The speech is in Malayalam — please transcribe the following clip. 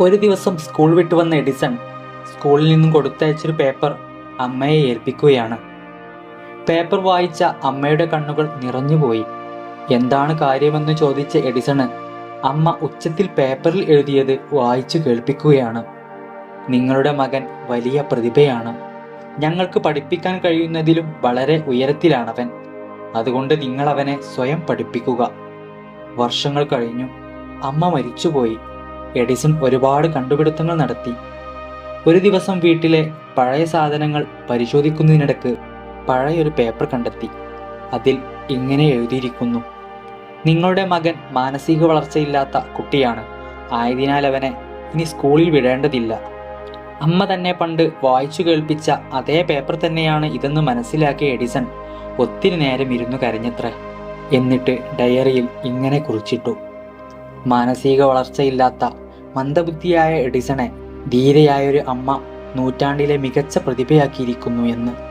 ഒരു ദിവസം സ്കൂൾ വിട്ടു വന്ന എഡിസൺ സ്കൂളിൽ നിന്നും കൊടുത്തയച്ചൊരു പേപ്പർ അമ്മയെ ഏൽപ്പിക്കുകയാണ്. പേപ്പർ വായിച്ച അമ്മയുടെ കണ്ണുകൾ നിറഞ്ഞുപോയി എന്താണ് കാര്യമെന്ന് ചോദിച്ച എഡിസണ് അമ്മ ഉച്ചത്തിൽ പേപ്പറിൽ എഴുതിയത് വായിച്ചു കേൾപ്പിക്കുകയാണ്. നിങ്ങളുടെ മകൻ വലിയ പ്രതിഭയാണ്. ഞങ്ങൾക്ക് പഠിപ്പിക്കാൻ കഴിയുന്നതിലും വളരെ ഉയരത്തിലാണവൻ. അതുകൊണ്ട് നിങ്ങൾ അവനെ സ്വയം പഠിപ്പിക്കുക. വർഷങ്ങൾ കഴിഞ്ഞു. അമ്മ മരിച്ചുപോയി. എഡിസൺ ഒരുപാട് കണ്ടുപിടുത്തങ്ങൾ നടത്തി. ഒരു ദിവസം വീട്ടിലെ പഴയ സാധനങ്ങൾ പരിശോധിക്കുന്നതിനിടക്ക് പഴയൊരു പേപ്പർ കണ്ടെത്തി. അതിൽ ഇങ്ങനെ എഴുതിയിരിക്കുന്നു. നിങ്ങളുടെ മകൻ മാനസിക വളർച്ചയില്ലാത്ത കുട്ടിയാണ്. ആയതിനാൽ അവനെ ഇനി സ്കൂളിൽ വിടേണ്ടതില്ല. അമ്മ തന്നെ പണ്ട് വായിച്ചു കേൾപ്പിച്ച അതേ പേപ്പർ തന്നെയാണ് ഇതെന്ന് മനസ്സിലാക്കിയ എഡിസൺ ഒത്തിരി നേരം ഇരുന്നു കരഞ്ഞത്രേ. എന്നിട്ട് ഡയറിയിൽ ഇങ്ങനെ കുറിച്ചിട്ടു. മാനസിക വളർച്ചയില്ലാത്ത മന്ദബുദ്ധിയായ എഡിസണെ ധീരയായൊരു അമ്മ നൂറ്റാണ്ടിലെ മികച്ച പ്രതിഭയാക്കിയിരിക്കുന്നു എന്ന്.